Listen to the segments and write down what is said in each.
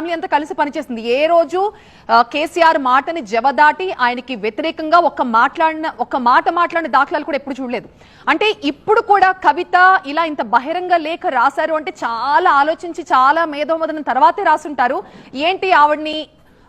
Family అంతా కలిసి పనిచేస్తుంది. ఏ రోజు కేసీఆర్ మాటని జవదాటి ఆయనకి వ్యతిరేకంగా ఒక మాట్లాడిన ఒక మాట మాట్లాడిన దాఖలాలు కూడా ఎప్పుడు చూడలేదు. అంటే ఇప్పుడు కూడా కవిత ఇలా ఇంత బహిరంగ లేఖ రాశారు అంటే చాలా ఆలోచించి చాలా మేధోమదనం తర్వాతే రాసుంటారు. ఏంటి ఆవిడ్ని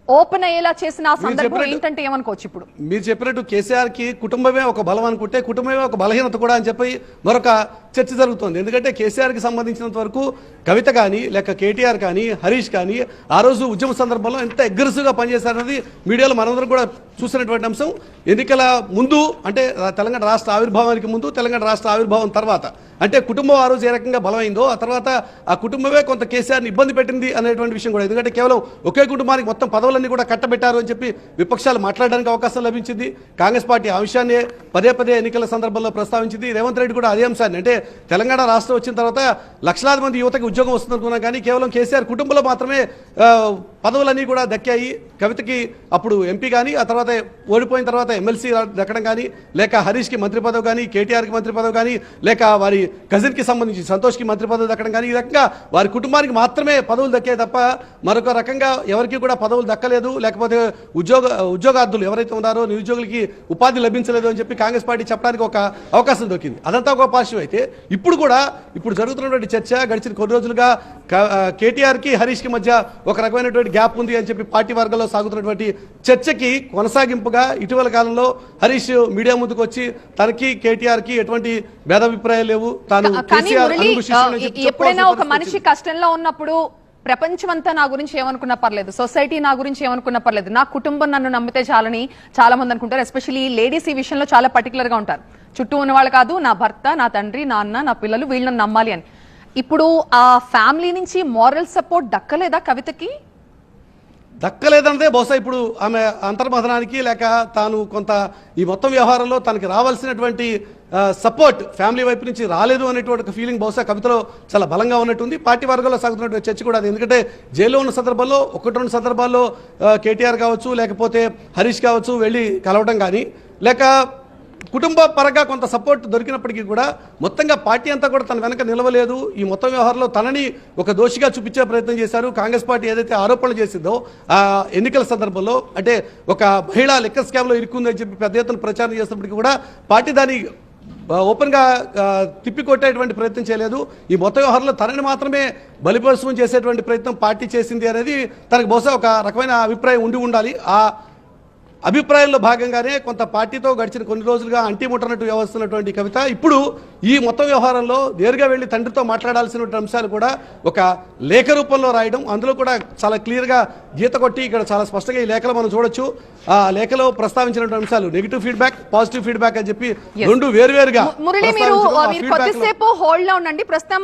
ఓపెన్ అయ్యేలా చేసిన ఆ సందర్భం ఏంటంటే ఏమనుకోవచ్చు ఇప్పుడు? మీరు చెప్పినట్టు కేసీఆర్కి కుటుంబమే ఒక బలం అనుకుంటే కుటుంబమే ఒక బలహీనత కూడా అని చెప్పి మరొక చర్చ జరుగుతోంది. ఎందుకంటే కేసీఆర్కి సంబంధించినంత వరకు కవిత కానీ లేక కేటీఆర్ కానీ హరీష్ కానీ ఆ రోజు ఉద్యమ సందర్భంలో ఎంత అగ్రెసివ్గా పనిచేశారన్నది మీడియాలో మనందరం కూడా చూసినటువంటి అంశం ఎన్నికల ముందు అంటే తెలంగాణ రాష్ట్ర ఆవిర్భావానికి ముందు తెలంగాణ రాష్ట్ర ఆవిర్భావం తర్వాత. అంటే కుటుంబం ఆ రోజు ఏ రకంగా బలమైందో ఆ తర్వాత ఆ కుటుంబమే కొంత కేసీఆర్ని ఇబ్బంది పెట్టింది అనేటువంటి విషయం కూడా. ఎందుకంటే కేవలం ఒకే కుటుంబానికి మొత్తం పదవులన్నీ కూడా కట్టబెట్టారు అని చెప్పి విపక్షాలు మాట్లాడడానికి అవకాశం లభించింది. కాంగ్రెస్ పార్టీ ఆ విషయాన్ని పదే పదే ఎన్నికల సందర్భంలో ప్రస్తావించింది. రేవంత్ రెడ్డి కూడా అదే అంశాన్ని. అంటే తెలంగాణ రాష్ట్రం వచ్చిన తర్వాత లక్షలాది మంది యువతకి ఉద్యోగం వస్తుందనుకున్నాం కానీ కేవలం కేసీఆర్ కుటుంబంలో మాత్రమే పదవులన్నీ కూడా దక్కాయి. కవితకి అప్పుడు ఎంపీ కానీ ఆ తర్వాత ఓడిపోయిన తర్వాత ఎమ్మెల్సీ దక్కడం కానీ లేక హరీష్కి మంత్రి పదవి కానీ కేటీఆర్కి మంత్రి పదవి కానీ లేక వారి కజిన్కి సంబంధించి సంతోష్కి మంత్రి పదవి దక్కడం కానీ ఈ రకంగా వారి కుటుంబానికి మాత్రమే పదవులు దక్కాయి తప్ప మరొక రకంగా ఎవరికి కూడా పదవులు దక్కలేదు. లేకపోతే ఉద్యోగ ఉద్యోగార్థులు ఎవరైతే ఉన్నారో నిరుద్యోగులకి ఉపాధి లభించలేదు అని చెప్పి కాంగ్రెస్ పార్టీ చెప్పడానికి ఒక అవకాశం దొరికింది. అదంతా ఒక పార్శ్వం అయితే ఇప్పుడు కూడా ఇప్పుడు జరుగుతున్నటువంటి చర్చ గడిచిన కొన్ని రోజులుగా కేటీఆర్కి హరీష్కి మధ్య ఒక రకమైనటువంటి గ్యాప్ ఉంది అని చెప్పి పార్టీ వర్గాల్లో సాగుతున్నటువంటి చర్చకి కొనసాగింపుగా ఇటీవల కాలంలో హరీష్ మీడియా ముందుకు వచ్చి తనకి కేటీఆర్కి ఎటువంటి భేదాభిప్రాయాలు లేవు. తాను ఎప్పుడైనా ఒక మనిషి కష్టంలో ఉన్నప్పుడు ప్రపంచమంతా నా గురించి ఏమనుకున్నా పర్లేదు. సొసైటీ నా గురించి ఏమనుకున్నా పర్లేదు. నా కుటుంబం నన్ను నమ్మితే చాలని చాలా మంది అనుకుంటారు. ఎస్పెషల్లీ లేడీస్ ఈ విషయంలో చాలా పర్టికులర్గా ఉంటారు. చుట్టూ ఉన్న వాళ్ళు కాదు నా భర్త నా తండ్రి నా అన్న నా పిల్లలు వీళ్ళని నమ్మాలి అని. ఇప్పుడు ఆ ఫ్యామిలీ నుంచి మారల్ సపోర్ట్ దక్కలేదా కవితకి? దక్కలేదన్నదే బహుశా ఇప్పుడు ఆమె అంతర్మథనానికి లేక తాను కొంత ఈ మొత్తం వ్యవహారంలో తనకి రావాల్సినటువంటి సపోర్ట్ ఫ్యామిలీ వైపు నుంచి రాలేదు అనేటువంటి ఒక ఫీలింగ్ బహుశా కవితలో చాలా బలంగా ఉన్నట్టుంది. పార్టీ వర్గాల్లో సాగుతున్నటువంటి చర్చ కూడా అది. ఎందుకంటే జైల్లో ఉన్న సందర్భాల్లో ఒకటి రెండు సందర్భాల్లో కేటీఆర్ కావచ్చు లేకపోతే హరీష్ కావచ్చు వెళ్ళి కలవడం కానీ లేక కుటుంబ పరంగా కొంత సపోర్ట్ దొరికినప్పటికీ కూడా మొత్తంగా పార్టీ అంతా కూడా తన వెనక నిలవలేదు. ఈ మొత్తం వ్యవహారంలో తనని ఒక దోషిగా చూపించే ప్రయత్నం చేశారు. కాంగ్రెస్ పార్టీ ఏదైతే ఆరోపణలు చేసిందో ఆ ఎన్నికల సందర్భంలో అంటే ఒక మహిళా లెక్క స్కామ్లో ఇరుక్కుందని చెప్పి పెద్ద ఎత్తున ప్రచారం చేసినప్పటికీ కూడా పార్టీ దాని ఓపెన్గా తిప్పికొట్టేటువంటి ప్రయత్నం చేయలేదు. ఈ మొత్తం వ్యవహారంలో తనని మాత్రమే బలిపరుశం చేసేటువంటి ప్రయత్నం పార్టీ చేసింది అనేది తనకు బహుశా ఒక రకమైన అభిప్రాయం ఉండి ఉండాలి. ఆ అభిప్రాయంలో భాగంగానే కొంత పార్టీతో గడిచిన కొన్ని రోజులుగా అంటిముట్టనట్టు వ్యవహరిస్తున్నటువంటి కవిత. ఇప్పుడు ఈ మొత్తం వ్యవహారంలో నేరుగా వెళ్ళి తండ్రితో మాట్లాడాల్సిన అంశాలు కూడా ఒక లేఖ రూపంలో రాయడం అందులో కూడా చాలా క్లియర్గా గీత కొట్టి ఇక్కడ చాలా స్పష్టంగా ఈ లేఖలో మనం చూడొచ్చు. ఆ లేఖలో ప్రస్తావించినటువంటి అంశాలు నెగిటివ్ ఫీడ్బ్యాక్ పాజిటివ్ ఫీడ్బ్యాక్ అని చెప్పి. రెండు వేరువేరుగా ఉండండి. ప్రస్తుతం